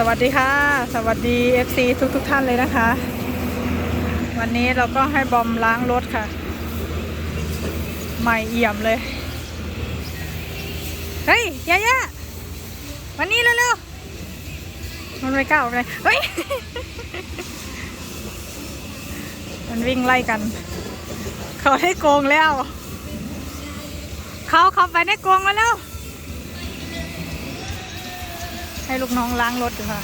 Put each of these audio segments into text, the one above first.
สวัสดีค่ะ สวัสดี FC ทุกทุกท่านเลยนะคะ วันนี้เราก็ให้บอมล้างรถค่ะ ใหม่เอี่ยมเลย เฮ้ยยายาวันนี้เร็วๆมันไม่กล้าออกเลยเฮ้ย มันวิ่งไล่กัน เขาได้โกงแล้ว เขาเขาไปได้โกงมาแล้ว ให้ลูกน้องล้างรถอยู่ค่ะ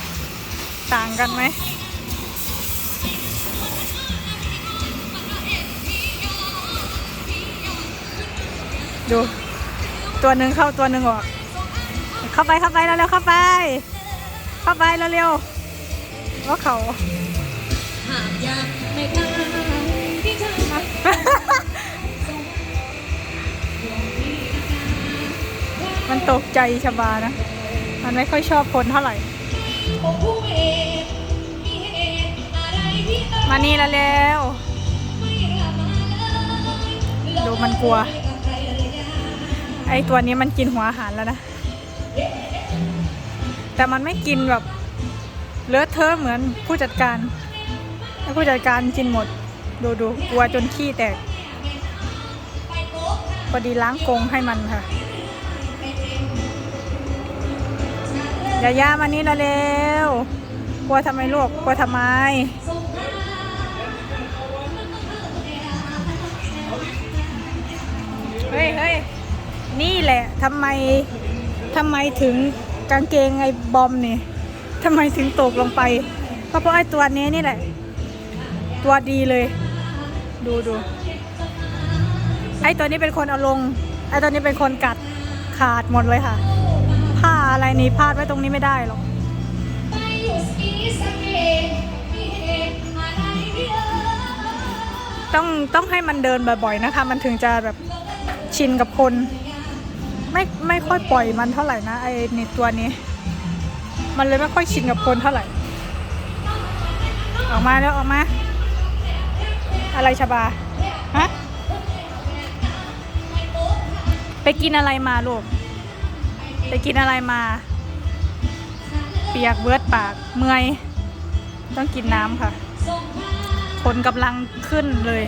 ต่างกันไหมดู ตัวหนึ่งเข้าตัวหนึ่งออก เข้าไปเข้าไปแล้วเร็วเข้าไป เข้าไปแล้วเร็วว่าเขาหากอยากไม่กล้าที่เธอมามันตกใจชบานะ มันไม่ค่อยชอบคนเท่าไหร่โอ้ผู้เอกมีเหตุอะไรที่เธอมานี่แล้วแล้วดูมันกลัว ไอตัวนี้มันกินหัวอาหารแล้วนะ แต่มันไม่กินแบบเลอะเทอะเหมือนผู้จัดการถ้าผู้จัดการกินหมด ดูดูกลัวจนขี้แตกพอดีล้างกรงให้มันค่ะ ยาย่ามานี่ล้วเร็วกลัวทำไมลูกกลัวทำไม เฮ้ยเฮ้ยนี่แหละทำไมทำไมถึงกางเกงไอ้บอมนี่ทำไมถึงตกลงไป ก็เพราะไอ้ตัวนี้นี่แหละ ตัวดีเลย ดูดูไอ้ตัวนี้เป็นคนเอาลง ไอ้ตัวนี้เป็นคนกัดขาดหมดเลยค่ะ อะไรนี่พาดไว้ตรงนี้ไม่ได้หรอกต้องต้องให้มันเดินบ่อยๆนะคะ มันถึงจะแบบชินกับคน ไม่ไม่ค่อยปล่อยมันเท่าไหร่นะไอ้นี่ตัวนี้ มันเลยไม่ค่อยชินกับคนเท่าไหร่ ออกมาแล้วออกมา อะไรชบาฮะไปกินอะไรมาลูก ไปกินอะไรมา เปียกเบิดปากเมื่อย ต้องกินน้ำค่ะขนกำลังขึ้นเลย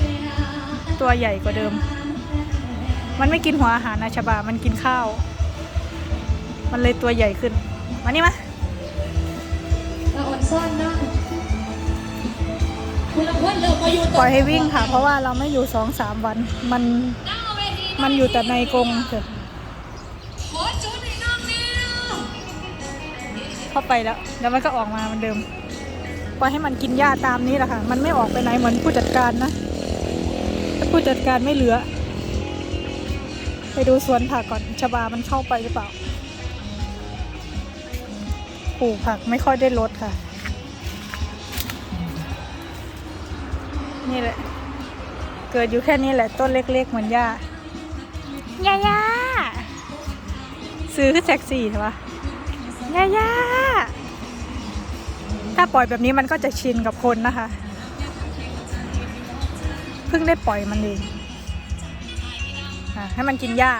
ตัวใหญ่กว่าเดิม มันไม่กินหัวอาหารนะชบา มันกินข้าว มันเลยตัวใหญ่ขึ้น มานี่มาเราอดซ่อนนะคุณละคนเรามาอยู่ปล่อยให้วิ่งค่ะ เพราะว่าเราไม่อยู่สองสามวัน มันหน้าเวทีมันอยู่แต่ในกรงเถอะ เข้าไปแล้วเดี๋ยวมันก็ออกมาเหมือนเดิมปล่อยให้มันกินหญ้าตามนี้แหละค่ะ มันไม่ออกไปไหนเหมือนผู้จัดการนะถ้าผู้จัดการไม่เหลือ ไปดูสวนผักก่อนชบามันเข้าไปหรือเปล่าปลูกผักไม่ค่อยได้ลดค่ะ นี่แหละ เกิดอยู่แค่นี้แหละต้นเล็กๆเหมือนหญ้าย่าย่าซื้อแท็กซี่ใช่ปะย่าย่า ถ้าปล่อยแบบนี้มันก็จะชินกับคนนะคะ เพิ่งได้ปล่อยมันเองให้มันกินหญ้า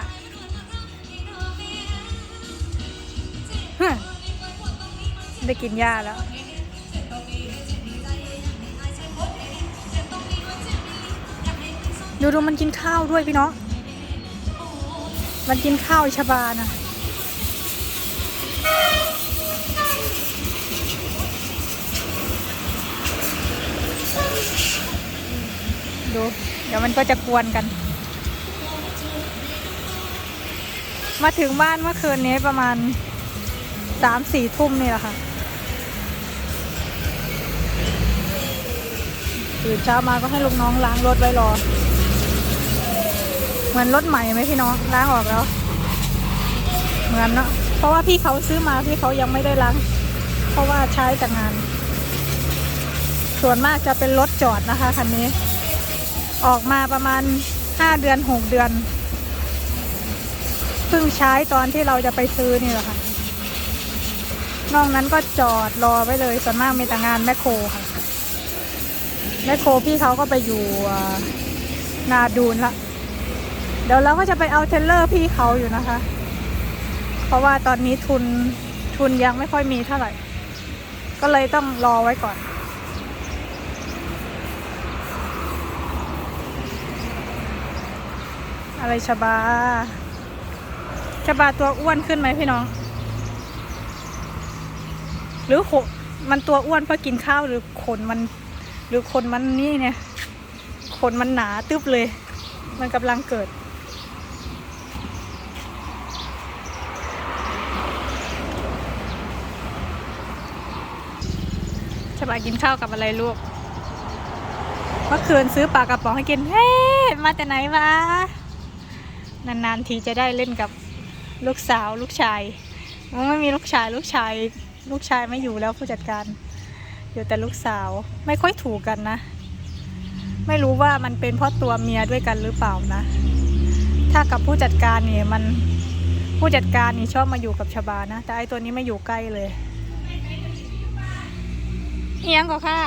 ได้กินหญ้าแล้วดูดูมันกินข้าวด้วยพี่น้อง มันกินข้าวชบานะ ดู เดี๋ยวมันก็จะกวนกัน มาถึงบ้านเมื่อคืนนี้ประมาณสามสี่ทุ่มนี่แหละค่ะตื่นเช้ามาก็ให้ลูกน้องล้างรถไว้รอ เหมือนรถใหม่ไหมพี่น้องล้างออกแล้ว เหมือนเนาะเพราะว่าพี่เขาซื้อมาพี่เขายังไม่ได้ล้าง เพราะว่าใช้แต่งาน ส่วนมากจะเป็นรถจอดนะคะคันนี้ ออกมาประมาณห้าเดือนหกเดือน เพิ่งใช้ตอนที่เราจะไปซื้อนี่แหละค่ะ นอกนั้นก็จอดรอไว้เลย ส่วนมากมีแต่งานแมคโครค่ะ แมคโครพี่เขาก็ไปอยู่นาดูนละเดี๋ยวเราก็จะไปเอาเทเลอร์พี่เขาอยู่นะคะ เพราะว่าตอนนี้ทุนทุนยังไม่ค่อยมีเท่าไหร่ ก็เลยต้องรอไว้ก่อน อะไรชบาชบาตัวอ้วนขึ้นไหมพี่น้อง หรือขมันตัวอ้วนเพราะกินข้าวหรือขนมัน หรือขนมันนี่เนี่ยขนมันหนาตึบเลย มันกำลังเกิด ชบากินข้าวกับอะไรลูกเมื่อคืนซื้อปลากระป๋องให้กิน เฮ้ มาแต่ไหนวะ นานๆทีจะได้เล่นกับลูกสาวลูกชายมันไม่มีลูกชายลูกชาย ลูกชายไม่อยู่แล้วผู้จัดการ อยู่แต่ลูกสาวไม่ค่อยถูกกันนะ ไม่รู้ว่ามันเป็นเพราะตัวเมียด้วยกันหรือเปล่านะ ถ้ากับผู้จัดการเนี่ยมันผู้จัดการนี่ชอบมาอยู่กับชบานะ แต่ไอตัวนี้ไม่อยู่ใกล้เลยเอียงก็ค่ะ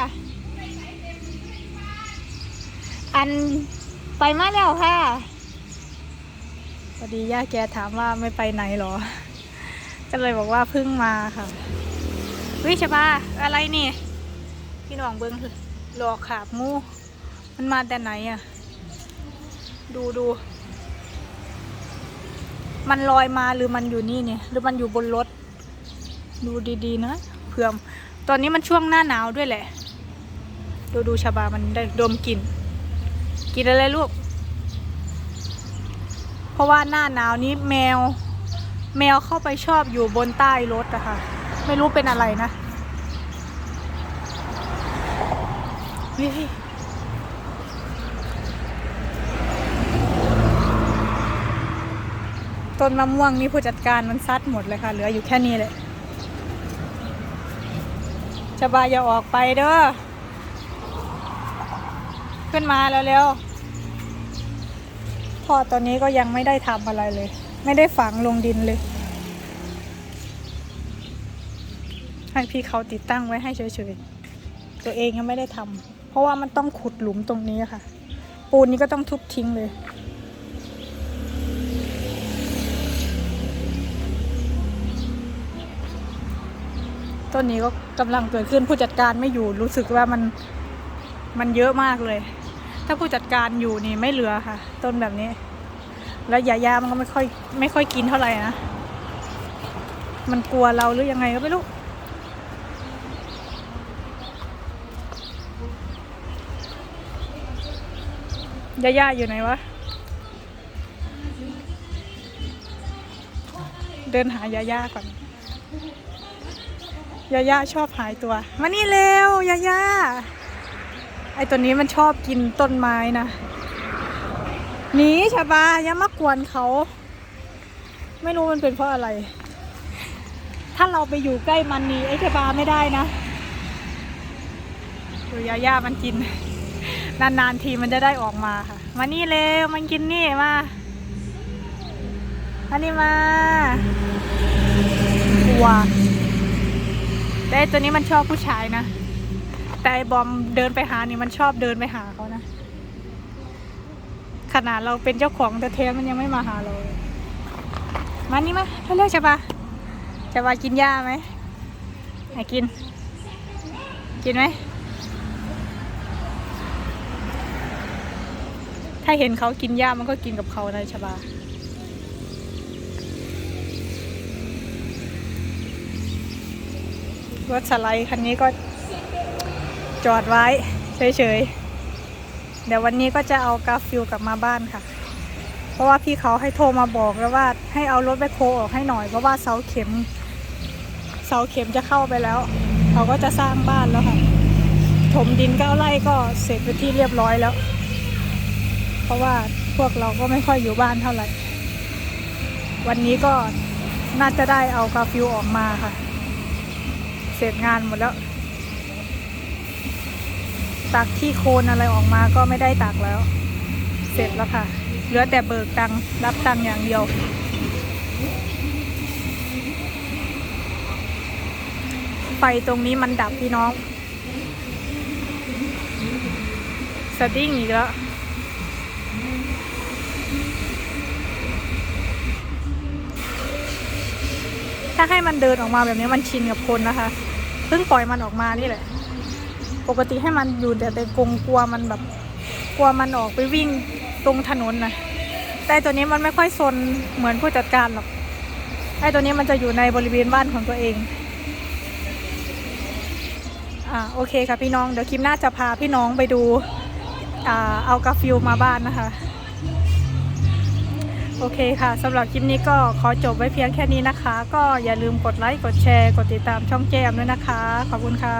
อันไปมาแล้วค่ะ พอดีย่าแกถามว่าไม่ไปไหนหรอ ก็เลยบอกว่าเพิ่งมาค่ะวิชบาอะไรนี่ พี่น้องเบิ้งหลอกขาบงูมันมาแต่ไหนอะดูดู มันลอยมาหรือมันอยู่นี่เนี่ย หรือมันอยู่บนรถ ดูดีๆนะเผื่อตอนนี้มันช่วงหน้าหนาวด้วยแหละ ดูดูชาบามันได้ดมกลิ่นกินอะไรลูก เพราะว่าหน้าหนาวนี้แมว แมวเข้าไปชอบอยู่บนใต้รถอะค่ะ ไม่รู้เป็นอะไรนะเฮ้ยต้นมะม่วงนี่ผู้จัดการมันซัดหมดเลยค่ะ เหลืออยู่แค่นี้เลยชบายอย่าออกไปเด้อ ขึ้นมาแล้วเร็ว พ่อตอนนี้ก็ยังไม่ได้ทำอะไรเลย ไม่ได้ฝังลงดินเลย ให้พี่เขาติดตั้งไว้ให้เฉยๆตัวเองยังไม่ได้ทำเพราะว่ามันต้องขุดหลุมตรงนี้ค่ะ ปูนนี้ก็ต้องทุบทิ้งเลยต้นนี้ก็กำลังเกิดขึ้นผู้จัดการไม่อยู่รู้สึกว่ามันมันเยอะมากเลย ถ้าผู้จัดการอยู่นี่ไม่เหลือค่ะ ต้นแบบนี้ แล้วยายามันก็ไม่ค่อยไม่ค่อยกินเท่าไหร่นะ มันกลัวเราหรือยังไงก็ไม่รู้ยาย่าอยู่ไหนวะ เดินหายาย่าก่อน ยาย่าชอบหายตัว มานี่เร็วยาย่า ไอตัวนี้มันชอบกินต้นไม้นะหนีชาบาอย่ามากวนเขา ไม่รู้มันเป็นเพราะอะไร ถ้าเราไปอยู่ใกล้มันนีไอชาบาไม่ได้นะดูยาย่ามันกิน นานๆทีมันจะได้ออกมาค่ะ มานี่เร็วมันกินนี่มาอันนี้มาวัวแต่ตัวนี้มันชอบผู้ชายนะ แต่ไอบอมเดินไปหานี่มันชอบเดินไปหาเขานะ ขนาดเราเป็นเจ้าของแต่เทมันยังไม่มาหาเราเลยมานี่มาเร็วๆจะปะจะปะกินหญ้าไหมให้กิน กินไหม ถ้าเห็นเขากินหญ้ามันก็กินกับเขานะชบารถสไลด์คันนี้ก็ จอดไว้เฉยๆ เดี๋ยววันนี้ก็จะเอากาฟิลกลับมาบ้านค่ะ เพราะว่าพี่เขาให้โทรมาบอกแล้วว่าให้เอารถแบคโคออกให้หน่อยเพราะว่าเสาเข็ม เสาเข็มจะเข้าไปแล้ว เขาก็จะสร้างบ้านแล้วค่ะ ถมดินเก้าไร่ก็เสร็จไปที่เรียบร้อยแล้ว เพราะว่าพวกเราก็ไม่ค่อยอยู่บ้านเท่าไหร่ วันนี้ก็น่าจะได้เอากาฟิลออกมาค่ะ เสร็จงานหมดแล้ว ตักที่โคนอะไรออกมาก็ไม่ได้ตักแล้ว เสร็จแล้วค่ะ เหลือแต่เบิกตังรับตังอย่างเดียว ไฟตรงนี้มันดับพี่น้อง สดิ้งอีกแล้วถ้าให้มันเดินออกมาแบบนี้มันชินกับคนนะคะ เพิ่งปล่อยมันออกมานี่แหละ ปกติให้มันอยู่แต่ในกรงกลัวมันแบบกลัวมันออกไปวิ่งตรงถนนนะแต่ตัวนี้มันไม่ค่อยซนเหมือนผู้จัดการหรอกไอ้ตัวนี้มันจะอยู่ในบริเวณบ้านของตัวเองอ่าโอเคค่ะพี่น้องเดี๋ยวคลิปหน้าจะพาพี่น้องไปดูอ่าเอากาฟิลมาบ้านนะคะ โอเคค่ะสำหรับคลิปนี้ก็ขอจบไว้เพียงแค่นี้นะคะ ก็อย่าลืมกดไลค์กดแชร์ กดติดตามช่องแจมด้วยนะคะ ขอบคุณค่ะ